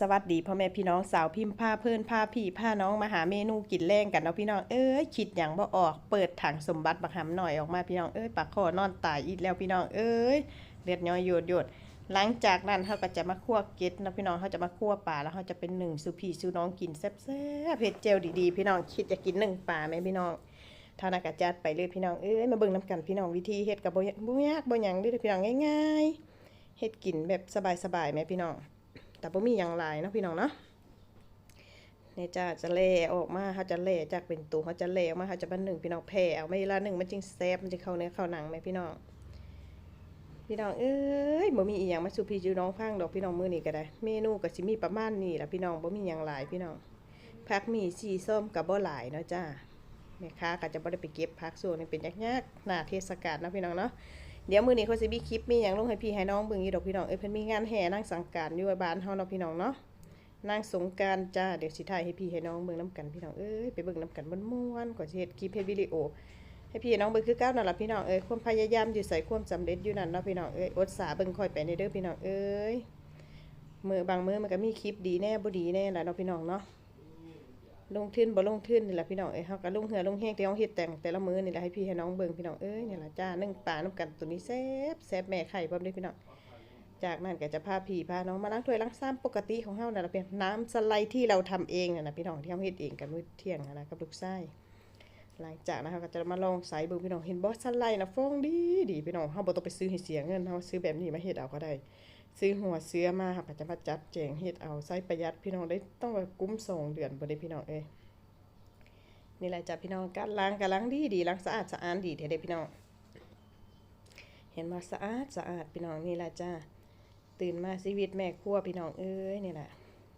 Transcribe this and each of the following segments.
สวัสดีพ่อแม่พี่น้องสาวพิมพ์ผ้าเพื่อนผ้าพี่ผ้าน้องมาหาเมนูกินแรงกันเนาะพี่น้องเอ้ยคิดอย่างบ่ออกเปิดถังสมบัติบักหำหน่อยออกมาพี่น้องเอ้ยปากคอนอนตายอีกแล้วพี่น้องเอ้ยเลือดย้อยโยดโยดหลังจากนั้นเขาก็จะมาคั่วเก็ดนะพี่น้องเขาจะมาคั่วปลาแล้วเขาจะเป็นหนึ่งสุพีสุน้องกินแซ่บๆเผ็ดเจลดีๆ พี่น้องคิดจะกินหนึ่งปลาไหมพี่น้องท่านักกระจัดไปเลยพี่น้องเอ้ยมาเบิ่งน้ำกันพี่น้องวิธีเฮ็ดกับบ่ยบ่ยากบ่ยังเด้อพี่น้องง่ายๆเฮ็ดกินแบบสบายๆไหมพี่น้อง แต่บ่มีอย่างหลายนะพี่น้องเนาะเนี่ยจ้าจะเล่ออกมาเขาจะเล่จากเป็นตัวเขาจะเล่ออกมาเขาจะบันหนึ่งพี่น้องแผ่เอาไม่ละหนึ่งมันจึงแซ่บมันจะเข้าเนื้อเข้าหนังไหมพี่น้อง พี่น้องเอ้ยบ่มีอีหยังมาสู่พี่จูน้องฟังดอกพี่น้องมือนี้ก็ได้ เมนูก็สิมีประมาณนี้ล่ะพี่น้องบ่มีหยังหลายพี่น้องผักมีสีส้มกับบ่หลายเนาะจ้าแม่ค้าก็จะบ่ได้ไปเก็บผักส่วนนี้เป็นยากๆหน้าเทศกาลนะพี่น้องเนาะ เดี๋ยวมื้อนี้เขาสิมีคลิปมีหยังลงให้พี่ให้น้องเบิ่งอีดอกพี่น้องเอ้ยเพิ่นมีงานแห่นางสังการอยู่บ้านเฮาเนาะพี่น้องเนาะนางสงการจ้าเดี๋ยวสิถ่ายให้พี่ให้น้องเบิ่งนํกันพี่น้องเอ้ยไปเบิ่งนํกันม่วนๆก่อนสิเฮ็ดคลิปเฮ็ดวิดีโอ ให้พี่ให้น้องเบิ่งคือก้าวนั่นล่ะพี่น้องเอ้ยความพยายามอยู่ใส่ความสำเร็จอยู่นั่นเนาะพี่น้องเอ้ยอดสาเบิ่งคอยไปในเด้อพี่น้องเอ้ยมือบางมือมันก็มีคลิปดีแน่บ่ดีแน่ล่ะเนาะพี่น้องเนาะ ลงทุนบ่ลงทุนนี่แหละพี่น้องเอ้ยเฮาก็ลงเหือลงแห้งที่เฮาเฮ็ดแต่งแต่ละมื้อนี่แหละให้พี่ให้น้องเบิ่งพี่น้องเอ้ยนี่ล่ะจ้านึ่งปลาน้ำกันตัวนี้แซ่บแซ่บแม่ไข่พร้อมเด้พี่น้องจากนั้นก็จะพาพี่พาน้องมาล้างถ้วยล้างซ้ำปกติของเฮานั่นล่ะเป็นน้ำสไลด์ที่เราทำเองน่ะนะพี่น้องที่เฮาเฮ็ดเองกันมื้อเที่ยงนะนะกับลูกชายหลังจากนั้นเฮาก็จะมาลองใส่เบิ่งพี่น้องเห็นบ่สไลด์น่ะฟองดีดีพี่น้องเฮาบ่ต้องไปซื้อให้เสียเงินเฮาซื้อแบบนี้มาเฮ็ดเอาก็ได้ ซื้อหัวเสื้อมาเฮาก็จะมาจัดแจงเฮ็ดเอาใส่ประหยัดพี่น้องได้ต้องว่ากุ้มสองเดือนบ่ได้พี่น้องเอ้ยนี่แหละจ้ะพี่น้องการล้างก็ล้างดีดีล้างสะอาดสะอาดดีเด้พี่น้อง เห็นมาสะอาดสะอาดพี่น้องนี่แหละจ้าตื่นมาชีวิตแม่ครัวพี่น้องเอ้ยนี่แหละ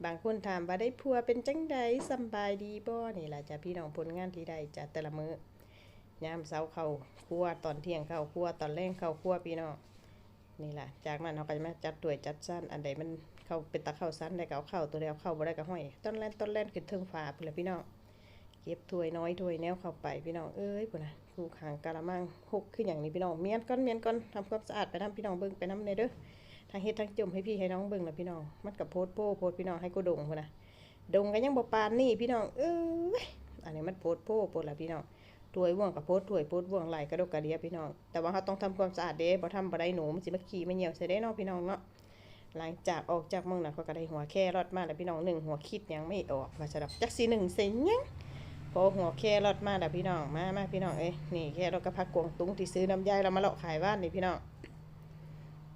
บางคนถามว่าได้ผัวเป็นจังใดสบายดีบ่นี่แหละจ้ะพี่น้องผลงานที่ได้จ้ะแต่ละมื้อยามเช้าเข้าครัวตอนเที่ยงเข้าครัวตอนแลงเข้าครัวพี่น้อง นี่แหละจากนั้นเราก็จะมาจัดถ้วยจัดสั้นอันใดมันเข้าเป็นตะเข้าสั้นได้ก็เอาเข้าตัวเดียวเข้าบ่ได้ก็ห้อยต้นแล่นต้นแล่นขึ้นเทิงฟ้าพุ่นแหละพี่น้องเก็บถ้วยน้อยถ้วยแนวเข้าไปพี่น้องเอ้ยพุ่นนะคูขางกะละมังหกขึ้นอย่างนี้พี่น้องเมียนก้อนเมียนก้อนทำความสะอาดไปน้ำพี่น้องเบิ่งไปน้ำในเด้อทางเฮ็ดทางจมให้พี่ให้น้องเบิ่งนะพี่น้องมันกับโพดโป้โพดพี่น้องให้กูดงพุ่นนะดงก็ยังบ่ปานนี่พี่น้องเอ้ยอันนี้มันโพดโป้โพดละพี่น้อง ถวยว่วงกับโพดถวยโพดว่วงไหลกระดกกระเดียพี่น้อง แต่ว่าเราต้องทำความสะอาดเด้บ่ทำบ่ได้หนูมันสิมาขี้มาเหี่ยวใส่ได้เนาะพี่น้องเนาะหลังจากออกจากเมืองน่ะเขาก็ไดหัวแค่รอดมาแล้วพี่น้องหนึ่งหัวคิดยังไม่ออกว่าจะดอกจักสีหนึ่งเสียงยังพอหัวแครอทมาแล้วพี่น้องมามาพี่น้องเอ้ยนี่แครอทกับผักกวางตุ้งที่ซื้อน้ำยายเรามาเลาะขายบ้านนี่พี่น้อง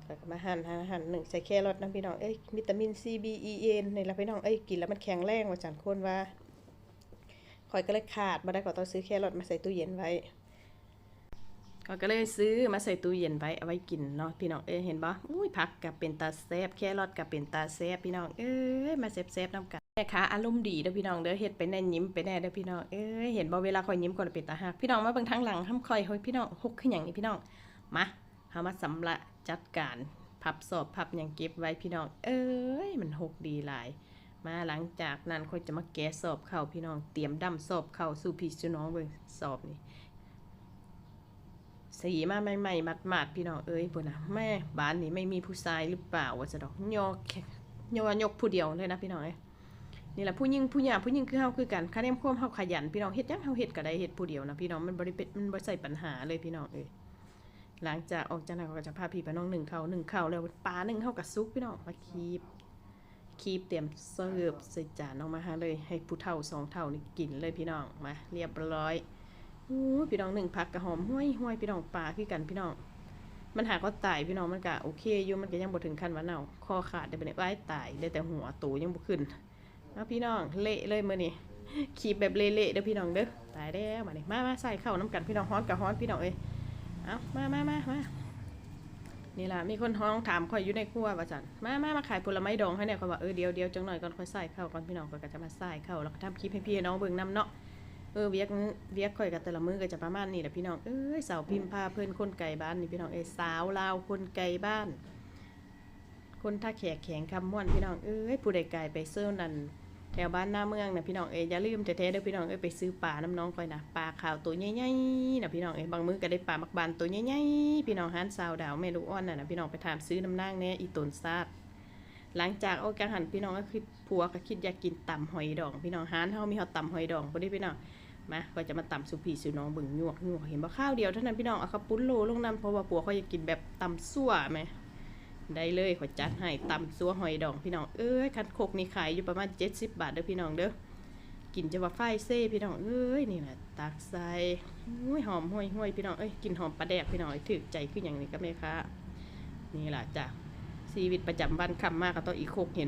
แล้วก็มาหั่นหั่นหั่นหนึ่งใส่แครอทนะพี่น้องเอ้ยวิตามิน C B E A นี่ละพี่น้องเอ้ยกินแล้วมันแข็งแรงว่าจันคนว่า ข่อยก็เลยขาดมาได้ก็ต้องซื้อแครอทมาใส่ตู้เย็นไว้ข่อยก็เลยซื้อมาใส่ตู้เย็นไว้เอาไว้กินเนาะพี่น้องเอ้เห็นบ่อุ้ยผักกับเป็นตาแซบแครอทกับเป็นตาแซบพี่น้องเอ้ยมาแซ่บๆน้ำกันแม่ค้าอารมณ์ดีเด้อพี่น้องเด้อเฮ็ดไปแน่ยิ้มไปแน่เด้อพี่น้องเอ้ยเห็นบ่เวลาคอยยิ้มก่อนเป็นตาหักพี่น้องมาเบิ่งทางหลังทำคอยเฮ้ยพี่น้องหกขึ้นอย่างนี้พี่น้องมาเฮามาสำละจัดการพับสอบพับหยังเก็บไว้พี่น้อง เอ้ย มันหกดีหลาย มาหลังจากนั้นค่อยจะมาแกะสอบเข้าพี่น้องเตรียมดำสอบเข้าสู่พี่สู่น้องเบิ่งสอบนี่สีมาใหม่ๆมัดๆพี่น้องเอ้ยพุ่นนะแม่บ้านนี้ไม่มีผู้ชายหรือเปล่าว่าจะดอกยอกแค่ยอยกผู้เดียวเลยนะพี่น้องเอ้นี่แหละผู้หญิงผู้หญิงผู้หญิงคือเฮาคือกันคะแนนความเฮาขยันพี่น้องเฮ็ดยังเฮาเฮ็ดก็ได้เฮ็ดผู้เดียวนะพี่น้องมันบ่ได้เป็นมันบ่ใส่ปัญหาเลยพี่น้องเอ้ยหลังจากออกจากนั้นก็จะพาพี่ไปน้องหนึ่งเขาหนึ่งเขาแล้วปลาหนึ่งเฮากับซุปพี่น้องมาคีบ คีบเตรียมเสิร์ฟใส่จานออกมาหาเลย ให้ผู้เฒ่าสองเฒ่านี่กินเลยพี่น้องมาเรียบร้อยอู้พี่น้องหนึ่งผักกระหอมห้วยห้วยพี่น้องปลาคือกันพี่น้อง มันหาก็ตายพี่น้องมันก็โอเคอยู่มันก็ยังบ่ถึงขั้นว่าเน่าคอขาดได้บ่ได้ว้ตายได้แต่หัวตูยังบ่ขึ้นเอาพี่น้องเละเลยมื้อนี้ขีบแบบเละๆเด้อพี่น้องเด้อตายแล้วมานี่มามาใส่เข้าน้ำกันพี่น้องฮ้อนกับฮ้อนพี่น้องเอ้ยเอามามามามา นี่ล่ะมีคนฮ้องถามข่อยอยู่ในครัวว่าจันมามามาขายผลไม้ดองให้เนี่ยข่อยว่าเออเดียวเดียวจังหน่อยก่อนค่อยใส่เข้าก่อนพี่น้องข่อยก็จะมาใส่เข้าแล้วก็ทำคลิปให้พี่น้องเบิ่งนํเนาะเออเวียกเวียกข่อยกับแต่ละมื้อก็จะประมาณนี้แหละพี่น้องเอ้ยสาวพิมพ์พาเพิ่อนคนไก่บ้านนี่พี่น้องเอ้ยสาวลาวคนไก่บ้าน คนท่าแขกแข็งคำม่วนพี่น้องเอ้ยผู้ใดไก่ไปเซิร์นั่น ถวบ้านหน้าเมืองนะพี่น้องเอ้ยอย่าลืมแท้ๆเด้อพี่น้องเอ้ยไปซื้อปลาน้ำน้องคอยนะปลาขาวตัวใหญ่ๆนะพี่น้องเอ้ยบางมื้อก็ได้ปลามักบานตัวใหญ่ๆพี่น้องฮันซาวดาวแม่ลูกอ่อนน่ะนะพี่น้องไปถามซื้อน้ำนางแน่อีตนซาดหลังจากเอากังหันพี่น้องก็คือผัวก็คิดอยากกินตำหอยดอง พี่น้องหานเฮามีเฮาตำหอยดองบ่ได้พี่น้องมาก็จะมาตำสุพีสุน้องบิ่งยวกยวกเห็นบ่ข้าวเดียวเท่านั้นพี่น้องเอาข้าวปุ้นโลลงนํเพราะว่าผัวเขาอยากกินแบบตำซั่วแหม ได้เลยขอจัดให้ตำซัวหอยดองพี่น้อง เอ้ยคันโคกนี่ขายอยู่ประมาณ 70 บาทเด้อพี่น้องเด้อกินจะว่าไฟเซ่พี่น้อง เอ้ยนี่แหละตักใส่ห้วยหอมห้วยๆพี่น้อง เอ้ยกลินหอมปลาแดกพี่น้องถึกใจขึ้นอย่างนี้ก็แม่ค้านี่แหละจ้ะชีวิตประจำวันคำมากก็ต้องอีโคกเห็น